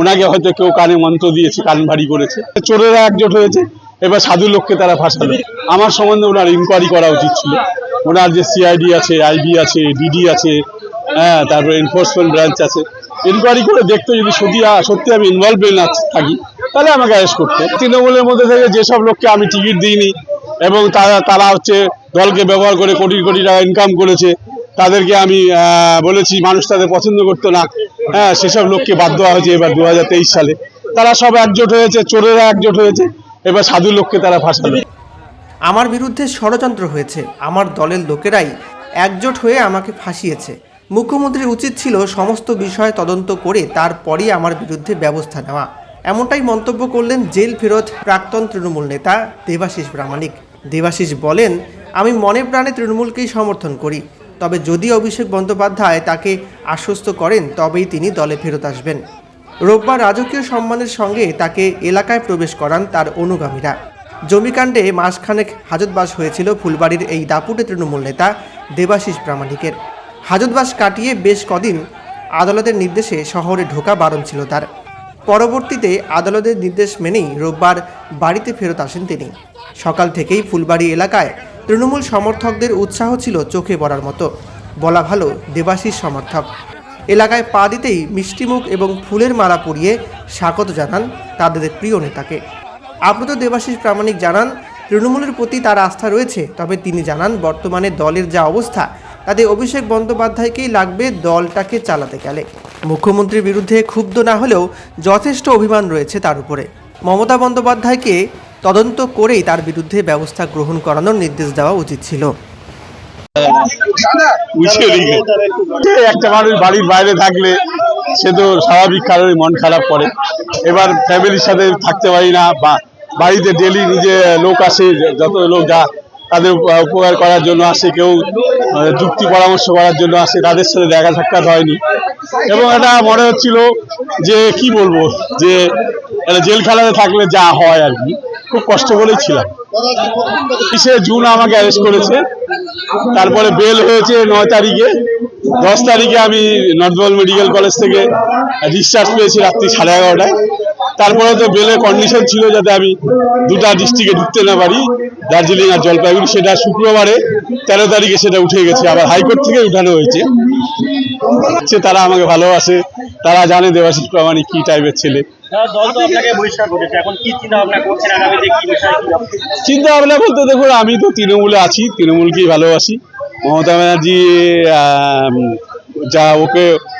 ওনাকে হয়তো কেউ কানে মন্ত্র দিয়েছে, কান ভারী করেছে। চোরেরা একজোট হয়েছে, এবার সাধু লোককে তারা ফাঁসাবে আমার সম্বন্ধে ওনার ইনকোয়ারি করা উচিত ছিল। ওনার যে সিআইডি আছে আইবি আছে ডিডি আছে হ্যাঁ তারপরে এনফোর্সমেন্ট ব্রাঞ্চ আছে। ইনকোয়ারি করে দেখতে যদি সত্যি সত্যি আমি ইনভলভ না থাকি, তাহলে আমাকে অ্যারেস্ট করতে তৃণমূলের মধ্যে থেকে যেসব লোককে আমি টিকিট দিইনি, এবং তারা তারা হচ্ছে দলকে ব্যবহার করে কোটি কোটি টাকা ইনকাম করেছে তাদেরকে আমি বলেছি মানুষ তাদের পছন্দ করতো না। হ্যাঁ সেসব লোককে বাদ দেওয়া হয়েছে এবার দু সালে। তারা সব একজোট হয়েছে, চোরেরা একজোট হয়েছে, এবার সাধু লোককে তারা ফাঁসাবে আমার বিরুদ্ধে ষড়যন্ত্র হয়েছে। আমার দলের লোকেরাই একজোট হয়ে আমাকে ফাঁসিয়েছে। মুখ্যমন্ত্রীর উচিত ছিল সমস্ত বিষয় তদন্ত করে তারপরই আমার বিরুদ্ধে ব্যবস্থা নেওয়া। এমনটাই মন্তব্য করলেন জেল ফেরত প্রাক্তন তৃণমূল নেতা দেবাশিস প্রামাণিক। দেবাশিস বলেন, আমি মনে প্রাণে তৃণমূলকেই সমর্থন করি। তবে যদি অভিষেক বন্দ্যোপাধ্যায় তাকে আশ্বস্ত করেন, তবেই তিনি দলে ফেরত আসবেন। রোববার রাজকীয় সম্মানের সঙ্গে তাকে এলাকায় প্রবেশ করান তার অনুগামীরা। জমিকাণ্ডে মাসখানেক হাজতবাস হয়েছিল ফুলবাড়ির এই দাপুটে তৃণমূল নেতা দেবাশিস প্রামাণিকের। হাজতবাস কাটিয়ে বেশ কদিন আদালতের নির্দেশে শহরে ঢোকা বারণ ছিল তার। পরবর্তীতে আদালতের নির্দেশ মেনেই রোববার বাড়িতে ফেরত আসেন তিনি। সকাল থেকেই ফুলবাড়ি এলাকায় তৃণমূল সমর্থকদের উৎসাহ ছিল চোখে পড়ার মতো। বলা ভালো দেবাশিস সমর্থক। এলাকায় পা দিতেই মিষ্টিমুখ এবং ফুলের মালা পরিয়ে স্বাগত জানান তাদের প্রিয় নেতাকে। আপ্লুত দেবাশিস প্রামাণিক জানান, তৃণমূলের প্রতি তার আস্থা রয়েছে, তবে তিনি জানান, বর্তমানে দলের যা অবস্থা, তাতে অভিষেক বন্দ্যোপাধ্যায়কেই লাগবে দলটাকে চালাতে গেলে। মুখ্যমন্ত্রীর বিরুদ্ধে ক্ষুব্ধ না হলেও যথেষ্ট অভিমান রয়েছে তার উপরে। মমতা বন্দ্যোপাধ্যায়কে তদন্ত করেই তার বিরুদ্ধে ব্যবস্থা গ্রহণ করানোর নির্দেশ দেওয়া উচিত ছিল। একটা মানুষ বাড়ির বাইরে থাকলে সে তো স্বাভাবিক কারণে মন খারাপ করে। এবার ফ্যামিলির সাথে থাকতে পারি না বা বাড়িতে ডেলি নিজে লোক আসে, যত লোক যা তাদের উপকার করার জন্য আসে, কেউ যুক্তি পরামর্শ করার জন্য আসে, তাদের সাথে দেখা সাক্ষাৎ হয়নি। এবং এটা মনে হচ্ছিল যে কি বলব, যে একটা জেলখানাতে থাকলে যা হয় আর কি। খুব কষ্ট করেই ছিলাম বিশে জুন আমাকে অ্যারেস্ট করেছে। তারপরে বেল হয়েছে নয় তারিখে। দশ তারিখে আমি নর্থ বেঙ্গল মেডিকেল কলেজ থেকে ডিসচার্জ পেয়েছি রাত্রি সাড়ে এগারোটায়। তারপরে তো বেলের কন্ডিশন ছিল যাতে আমি দুটা ডিস্ট্রিক্টে ঢুকতে না পারি, দার্জিলিং আর জলপাইগুড়ি। সেটা শুক্রবারে তেরো তারিখে সেটা উঠে গেছে। আবার হাইকোর্ট থেকে উঠানো হয়েছে। সে তারা আমাকে ভালোবাসে। তারা জানে দেবাশিস প্রামাণিক কি টাইপের ছেলে। চিন্তা ভাবনা বলতে দেখুন আমি তো তৃণমূলে আছি তৃণমূলকেই ভালোবাসি। মমতা ব্যানার্জি যা ওকে